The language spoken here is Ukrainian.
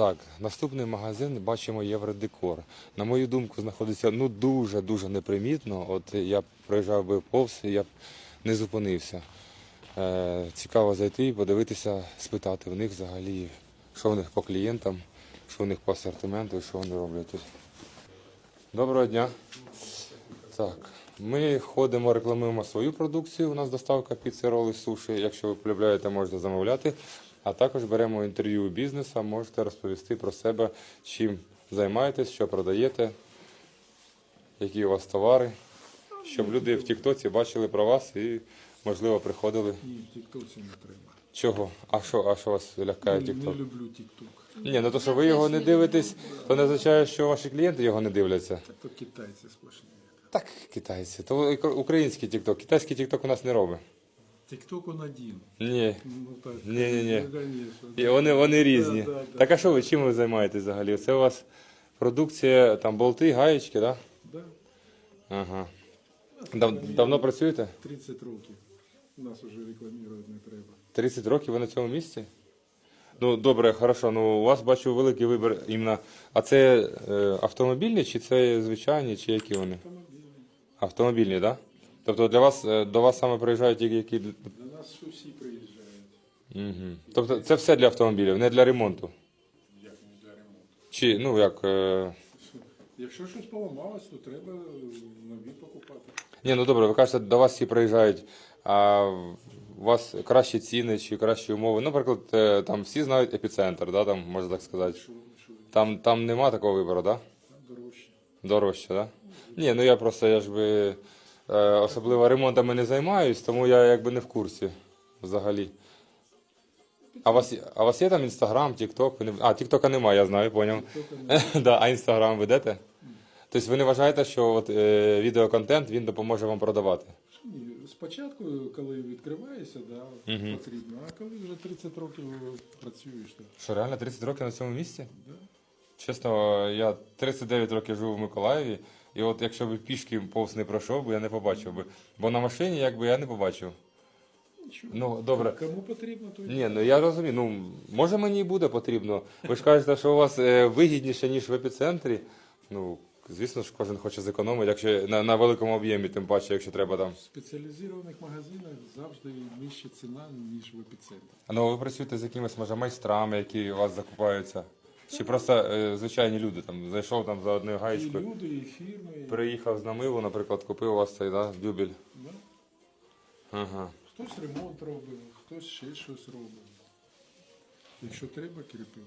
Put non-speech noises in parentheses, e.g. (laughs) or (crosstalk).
Так, наступний магазин бачимо Євродекор. На мою думку, знаходиться ну дуже дуже непримітно. От я проїжджав би повз, я б не зупинився. Е, цікаво зайти і подивитися, спитати в них взагалі, що в них по клієнтам, що в них по асортименту, і що вони роблять тут. Доброго дня. Так, ми ходимо, рекламуємо свою продукцію. У нас доставка піци, роли, суші. Якщо ви полюбляєте, можете замовляти. А також беремо інтерв'ю у бізнесу, можете розповісти про себе, чим займаєтесь, що продаєте, які у вас товари, щоб люди в Тіктоці бачили про вас і, можливо, приходили. Ні, в Тіктоці не треба. Чого? А що, а що вас лякає Не, Тікток? не люблю Тікток. Ні, ну то, що ви його не дивитесь, то не означає, що ваші клієнти його не дивляться. Так то китайці сплошні. Так, китайці. То український тікток. Китайський тікток у нас не робить. Тікток он один. Ні. Ну так. Ні-ні-ні. Ну. І вони, вони різні. Да, да, да. Так а що ви чим ви займаєтесь взагалі? Це у вас продукція там болти, гаєчки, так? Да? Да. Ага. Дав, давно працюєте? 30 років. Нас уже рекламувати не треба. 30 років ви на цьому місці? Ну, добре, хорошо. Ну, у вас бачу великий вибір іменно. А це е, автомобільні, чи це звичайні, чи які вони? Автомобілі. Автомобільні, так? Да? Тобто для вас е, до вас саме приїжджають ті, які. До нас усі приїжджають. Угу. Тобто це все для автомобілів, не для ремонту. Як не для ремонту. Чи, ну як. Е... Якщо щось поламалось, то треба нові покупати. Ні, ну добре, ви кажете, до вас всі приїжджають, а у вас кращі ціни чи кращі умови. Ну, Наприклад, е, там всі знають епіцентр, да, там, можна так сказати. Що, що Там, там нема такого вибору, так? Да? дорожче. Дорожче, так? Да? Ні, ну я просто я ж би е, особливо ремонтами не займаюсь, тому я якби не в курсі взагалі. А у вас, а у вас є там інстаграм, тікток? А, тіктока немає, я знаю, поняв. (laughs) Да, а інстаграм ведете? Тобто ви не вважаєте, що от, е, відеоконтент він допоможе вам продавати? Ні, спочатку, коли відкриваєшся, да, потрібно. А коли вже 30 років працюєш, то Що реально 30 років на цьому місці? да. Чесно, я 39 років живу в Миколаєві, і от якщо б пішки повз не пройшов, би я не побачив би. Бо на машині якби я не побачив. Нічого. Ну, добре. Кому потрібно, то й Ні, ну я розумію. Ну може мені і буде потрібно. Ви ж кажете, що у вас е, вигідніше, ніж в епіцентрі. Ну, звісно ж, кожен хоче зекономити, якщо на, на великому об'ємі, тим паче, якщо треба там. в спеціалізованих магазинах завжди нижча ціна, ніж в епіцентрі. А ну ви працюєте з якимись може майстрами, які у вас закупаються? Чи просто е, звичайні люди там зайшов там за одною І гаєчкою, люди, і фірми. і- приїхав з намиву, наприклад, купив у вас цей да, дюбель. Да. Ага. Хтось ремонт робить, хтось ще щось робить. Якщо треба, кирпич,